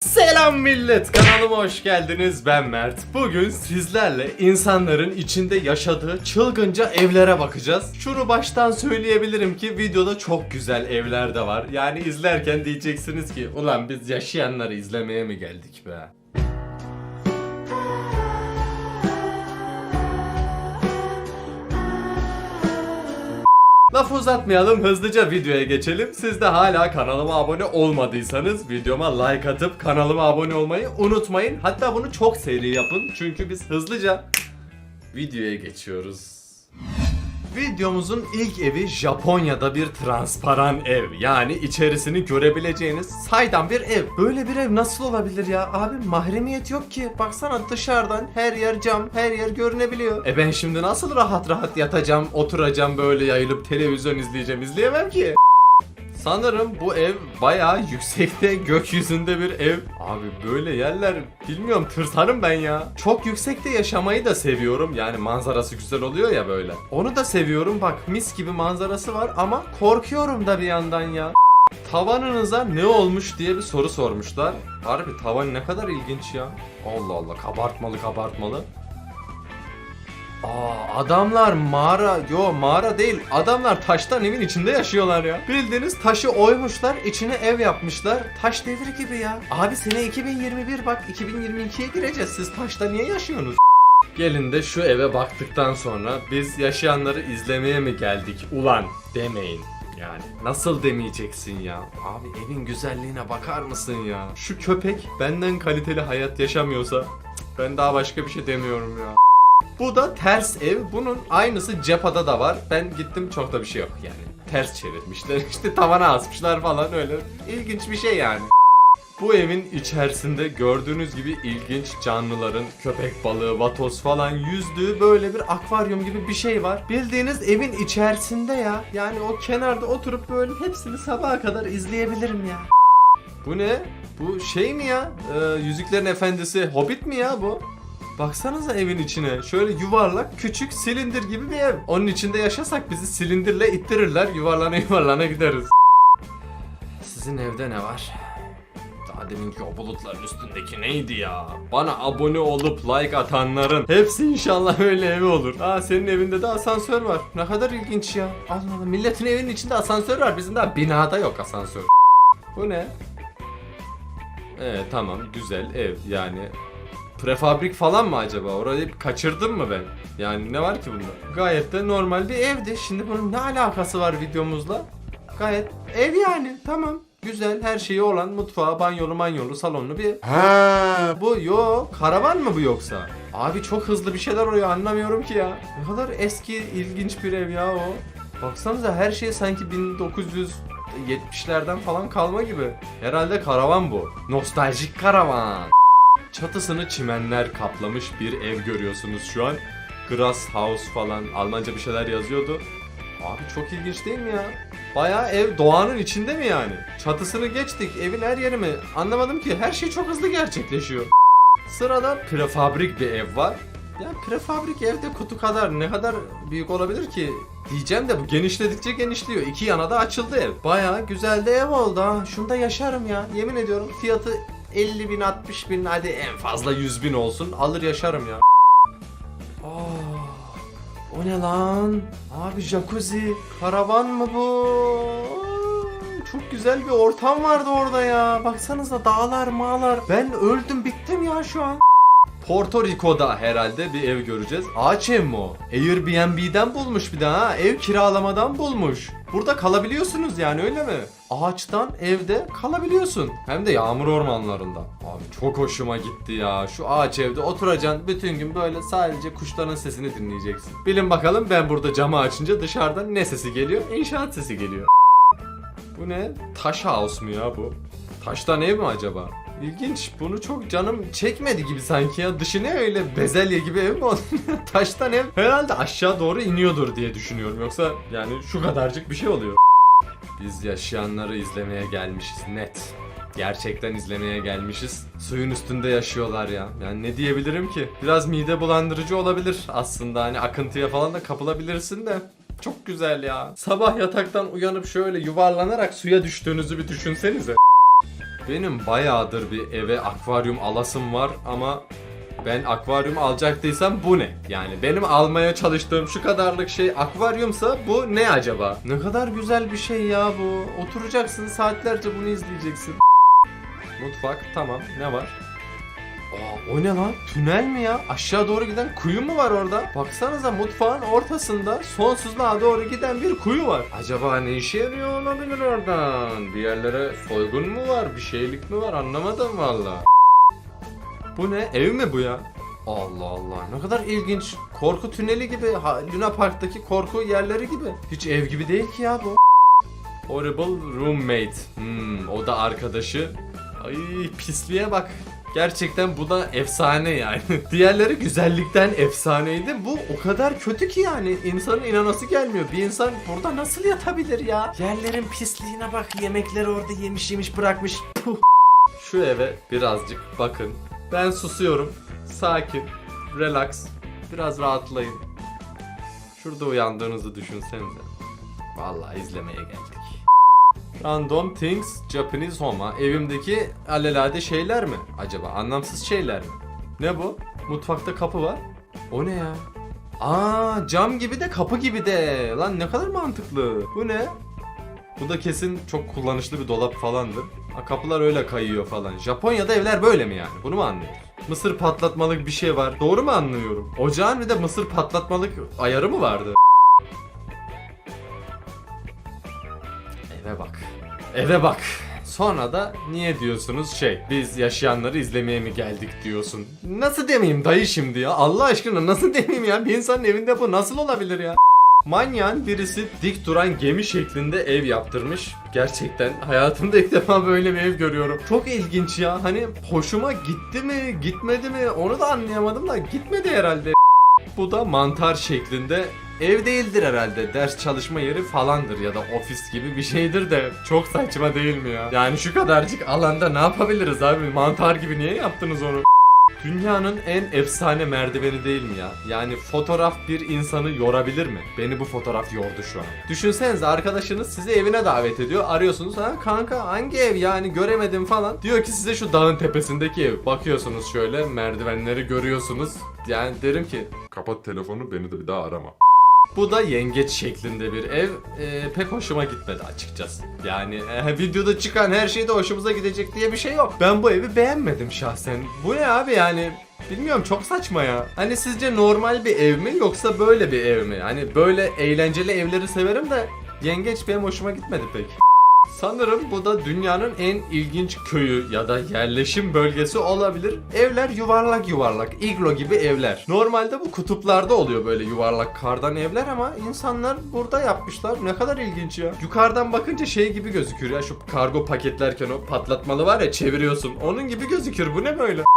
Selam millet kanalıma hoş geldiniz. Ben Mert. Bugün sizlerle insanların içinde yaşadığı çılgınca evlere bakacağız. Şunu baştan söyleyebilirim ki videoda çok güzel evler de var. Yani izlerken diyeceksiniz ki ulan biz yaşayanları izlemeye mi geldik be Laf uzatmayalım hızlıca videoya geçelim. Siz de hala kanalıma abone olmadıysanız videoma like atıp kanalıma abone olmayı unutmayın. Hatta bunu çok seri yapın çünkü biz hızlıca videoya geçiyoruz. Videomuzun ilk evi Japonya'da bir transparan ev. Yani içerisini görebileceğiniz saydam bir ev. Böyle bir ev nasıl olabilir ya? Abi mahremiyet yok ki. Baksana dışarıdan her yer cam, her yer görünebiliyor. E ben şimdi nasıl rahat rahat yatacağım, oturacağım böyle yayılıp televizyon izleyeceğim, izleyemem ki. Sanırım bu ev bayağı yüksekte gökyüzünde bir ev. Abi böyle yerler bilmiyorum tırsarım ben ya. Çok yüksekte yaşamayı da seviyorum. Yani manzarası güzel oluyor ya böyle. Onu da seviyorum bak mis gibi manzarası var ama korkuyorum da bir yandan ya. Tavanınıza ne olmuş diye bir soru sormuşlar. Harbi tavan ne kadar ilginç ya. Allah Allah kabartmalı kabartmalı. Aa adamlar mağara yo mağara değil adamlar taştan evin içinde yaşıyorlar ya. Bildiğiniz taşı oymuşlar içine ev yapmışlar. Taş devri gibi ya. Abi sene 2021 bak 2022'ye gireceğiz siz taşta niye yaşıyorsunuz? Gelin de şu eve baktıktan sonra biz yaşayanları izlemeye mi geldik ulan demeyin. Yani nasıl demeyeceksin ya? Abi evin güzelliğine bakar mısın ya? Şu köpek benden kaliteli hayat yaşamıyorsa ben daha başka bir şey demiyorum ya. Bu da ters ev. Bunun aynısı Cepa'da da var. Ben gittim çok da bir şey yok yani. Ters çevirmişler. İşte tavana asmışlar falan öyle. İlginç bir şey yani. Bu evin içerisinde gördüğünüz gibi ilginç canlıların köpek balığı, vatoz falan yüzdüğü böyle bir akvaryum gibi bir şey var. Bildiğiniz evin içerisinde ya. Yani o kenarda oturup böyle hepsini sabaha kadar izleyebilirim ya. Bu ne? Bu şey mi ya? Ee, Yüzüklerin Efendisi Hobbit mi ya bu? Baksanıza evin içine. Şöyle yuvarlak, küçük, silindir gibi bir ev. Onun içinde yaşasak bizi silindirle ittirirler. Yuvarlana yuvarlana gideriz. Sizin evde ne var? Daha deminki o bulutların üstündeki neydi ya? Bana abone olup like atanların hepsi inşallah öyle evi olur. Aa senin evinde de asansör var. Ne kadar ilginç ya. Allah Allah milletin evinin içinde asansör var. Bizim daha binada yok asansör. Bu ne? Evet tamam güzel ev yani Prefabrik falan mı acaba? Orayı kaçırdım mı ben? Yani ne var ki bunda? Gayet de normal bir evdi. Şimdi bunun ne alakası var videomuzla? Gayet ev yani. Tamam. Güzel her şeyi olan mutfağı, banyolu, manyolu, salonlu bir Ha, bu yo karavan mı bu yoksa? Abi çok hızlı bir şeyler oluyor anlamıyorum ki ya. Ne kadar eski ilginç bir ev ya o. Baksanıza her şey sanki 1970'lerden falan kalma gibi. Herhalde karavan bu. Nostaljik karavan. Çatısını çimenler kaplamış bir ev görüyorsunuz şu an. Grass House falan Almanca bir şeyler yazıyordu. Abi çok ilginç değil mi ya? Bayağı ev doğanın içinde mi yani? Çatısını geçtik, evin her yeri mi? Anlamadım ki. Her şey çok hızlı gerçekleşiyor. Sırada prefabrik bir ev var. Ya prefabrik evde kutu kadar ne kadar büyük olabilir ki? Diyeceğim de bu genişledikçe genişliyor. İki yana da açıldı ev. Bayağı güzel de ev oldu ha. Şunda yaşarım ya. Yemin ediyorum fiyatı 50 bin 60 bin hadi en fazla 100 bin olsun. Alır yaşarım ya. Aa, o ne lan? Abi jacuzzi. Karavan mı bu? Çok güzel bir ortam vardı orada ya. Baksanıza dağlar mağlar. Ben öldüm bittim ya şu an. Porto Rico'da herhalde bir ev göreceğiz. Ağaç ev mi o? Airbnb'den bulmuş bir daha. Ev kiralamadan bulmuş. Burada kalabiliyorsunuz yani öyle mi? Ağaçtan evde kalabiliyorsun. Hem de yağmur ormanlarında. Abi çok hoşuma gitti ya. Şu ağaç evde oturacaksın bütün gün böyle sadece kuşların sesini dinleyeceksin. Bilin bakalım ben burada camı açınca dışarıdan ne sesi geliyor? İnşaat sesi geliyor. Bu ne? Taş house mu ya bu? Taştan ev mi acaba? İlginç. Bunu çok canım çekmedi gibi sanki ya. Dışı ne öyle bezelye gibi ev mi oldu? Taştan ev herhalde aşağı doğru iniyordur diye düşünüyorum. Yoksa yani şu kadarcık bir şey oluyor. Biz yaşayanları izlemeye gelmişiz net. Gerçekten izlemeye gelmişiz. Suyun üstünde yaşıyorlar ya. Yani ne diyebilirim ki? Biraz mide bulandırıcı olabilir aslında. Hani akıntıya falan da kapılabilirsin de. Çok güzel ya. Sabah yataktan uyanıp şöyle yuvarlanarak suya düştüğünüzü bir düşünsenize. Benim bayağıdır bir eve akvaryum alasım var ama ben akvaryum alacaktıysam bu ne? Yani benim almaya çalıştığım şu kadarlık şey akvaryumsa bu ne acaba? Ne kadar güzel bir şey ya bu. Oturacaksın saatlerce bunu izleyeceksin. Mutfak tamam ne var? Aa, o ne lan? Tünel mi ya? Aşağı doğru giden kuyu mu var orada? Baksanıza mutfağın ortasında sonsuzluğa doğru giden bir kuyu var. Acaba ne işe yarıyor olabilir oradan? Bir yerlere soygun mu var? Bir şeylik mi var? Anlamadım valla. Bu ne? Ev mi bu ya? Allah Allah ne kadar ilginç. Korku tüneli gibi. Ha, Luna Park'taki korku yerleri gibi. Hiç ev gibi değil ki ya bu. Horrible roommate. Hmm, o da arkadaşı. Ay pisliğe bak. Gerçekten bu da efsane yani. Diğerleri güzellikten efsaneydi. Bu o kadar kötü ki yani. insanın inanası gelmiyor. Bir insan burada nasıl yatabilir ya? Yerlerin pisliğine bak. Yemekleri orada yemiş yemiş bırakmış. Puh. Şu eve birazcık bakın. Ben susuyorum. Sakin. Relax. Biraz rahatlayın. Şurada uyandığınızı düşünsenize. Vallahi izlemeye geldik. Random things Japanese home. Evimdeki alelade şeyler mi? Acaba anlamsız şeyler mi? Ne bu? Mutfakta kapı var. O ne ya? Aa cam gibi de kapı gibi de. Lan ne kadar mantıklı. Bu ne? Bu da kesin çok kullanışlı bir dolap falandır. Ha, kapılar öyle kayıyor falan. Japonya'da evler böyle mi yani? Bunu mu anlıyoruz? Mısır patlatmalık bir şey var. Doğru mu anlıyorum? Ocağın bir de mısır patlatmalık ayarı mı vardı? Eve bak. Sonra da niye diyorsunuz şey biz yaşayanları izlemeye mi geldik diyorsun. Nasıl demeyeyim dayı şimdi ya Allah aşkına nasıl demeyeyim ya bir insanın evinde bu nasıl olabilir ya. Manyan birisi dik duran gemi şeklinde ev yaptırmış. Gerçekten hayatımda ilk defa böyle bir ev görüyorum. Çok ilginç ya. Hani hoşuma gitti mi, gitmedi mi onu da anlayamadım da gitmedi herhalde. Bu da mantar şeklinde ev değildir herhalde. Ders çalışma yeri falandır ya da ofis gibi bir şeydir de çok saçma değil mi ya? Yani şu kadarcık alanda ne yapabiliriz abi? Mantar gibi niye yaptınız onu? Dünyanın en efsane merdiveni değil mi ya? Yani fotoğraf bir insanı yorabilir mi? Beni bu fotoğraf yordu şu an. Düşünsenize arkadaşınız sizi evine davet ediyor. Arıyorsunuz ha kanka hangi ev yani göremedim falan. Diyor ki size şu dağın tepesindeki ev. Bakıyorsunuz şöyle merdivenleri görüyorsunuz. Yani derim ki Kapat telefonu beni de bir daha arama. Bu da yengeç şeklinde bir ev. Ee, pek hoşuma gitmedi açıkçası. Yani e, videoda çıkan her şey de hoşumuza gidecek diye bir şey yok. Ben bu evi beğenmedim şahsen. Bu ne abi yani? Bilmiyorum çok saçma ya. Hani sizce normal bir ev mi yoksa böyle bir ev mi? Hani böyle eğlenceli evleri severim de yengeç benim hoşuma gitmedi pek. Sanırım bu da dünyanın en ilginç köyü ya da yerleşim bölgesi olabilir. Evler yuvarlak yuvarlak, iglo gibi evler. Normalde bu kutuplarda oluyor böyle yuvarlak kardan evler ama insanlar burada yapmışlar. Ne kadar ilginç ya. Yukarıdan bakınca şey gibi gözükür ya şu kargo paketlerken o patlatmalı var ya çeviriyorsun. Onun gibi gözükür. Bu ne böyle?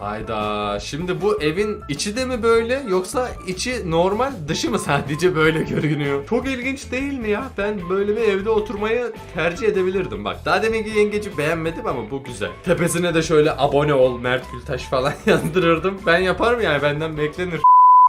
Hayda şimdi bu evin içi de mi böyle yoksa içi normal dışı mı sadece böyle görünüyor? Çok ilginç değil mi ya? Ben böyle bir evde oturmayı tercih edebilirdim. Bak daha deminki yengeci beğenmedim ama bu güzel. Tepesine de şöyle abone ol Mert Gültaş falan yazdırırdım. Ben yaparım yani benden beklenir.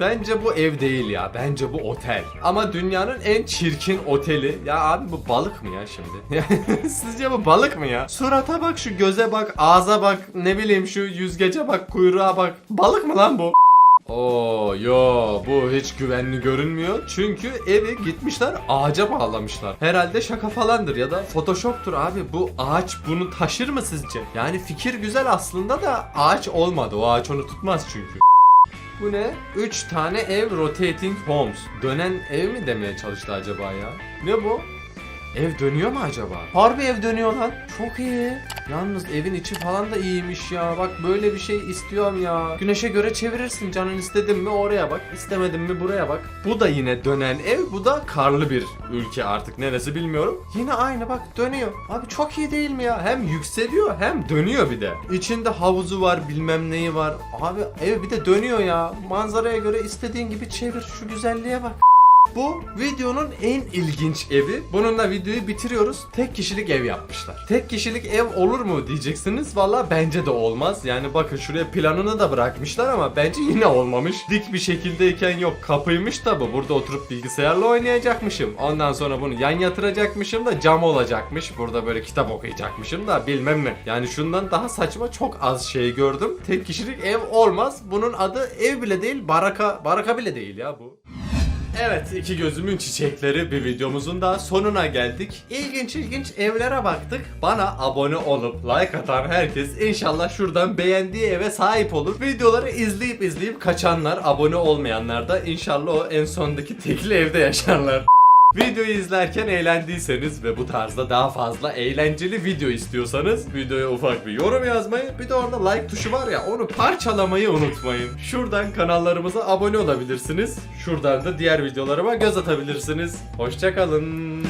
Bence bu ev değil ya. Bence bu otel. Ama dünyanın en çirkin oteli. Ya abi bu balık mı ya şimdi? Sizce bu balık mı ya? Surata bak, şu göze bak, ağza bak, ne bileyim şu yüzgece bak, kuyruğa bak. Balık mı lan bu? Oo yo bu hiç güvenli görünmüyor. Çünkü evi gitmişler ağaca bağlamışlar. Herhalde şaka falandır ya da photoshop'tur abi. Bu ağaç bunu taşır mı sizce? Yani fikir güzel aslında da ağaç olmadı. O ağaç onu tutmaz çünkü. Bu ne? 3 tane ev rotating homes. Dönen ev mi demeye çalıştı acaba ya? Ne bu? Ev dönüyor mu acaba? Harbi ev dönüyor lan. Çok iyi. Yalnız evin içi falan da iyiymiş ya. Bak böyle bir şey istiyorum ya. Güneşe göre çevirirsin canın istedin mi oraya bak. istemedin mi buraya bak. Bu da yine dönen ev. Bu da karlı bir ülke artık neresi bilmiyorum. Yine aynı bak dönüyor. Abi çok iyi değil mi ya? Hem yükseliyor hem dönüyor bir de. İçinde havuzu var bilmem neyi var. Abi ev bir de dönüyor ya. Manzaraya göre istediğin gibi çevir. Şu güzelliğe bak. Bu videonun en ilginç evi. Bununla videoyu bitiriyoruz. Tek kişilik ev yapmışlar. Tek kişilik ev olur mu diyeceksiniz. Valla bence de olmaz. Yani bakın şuraya planını da bırakmışlar ama bence yine olmamış. Dik bir şekildeyken yok kapıymış da bu. Burada oturup bilgisayarla oynayacakmışım. Ondan sonra bunu yan yatıracakmışım da cam olacakmış. Burada böyle kitap okuyacakmışım da bilmem ne. Yani şundan daha saçma çok az şey gördüm. Tek kişilik ev olmaz. Bunun adı ev bile değil baraka baraka bile değil ya bu. Evet iki gözümün çiçekleri bir videomuzun daha sonuna geldik. İlginç ilginç evlere baktık. Bana abone olup like atan herkes inşallah şuradan beğendiği eve sahip olur. Videoları izleyip izleyip kaçanlar, abone olmayanlar da inşallah o en sondaki tekli evde yaşarlar. Videoyu izlerken eğlendiyseniz ve bu tarzda daha fazla eğlenceli video istiyorsanız videoya ufak bir yorum yazmayı bir de orada like tuşu var ya onu parçalamayı unutmayın. Şuradan kanallarımıza abone olabilirsiniz. Şuradan da diğer videolarıma göz atabilirsiniz. Hoşçakalın.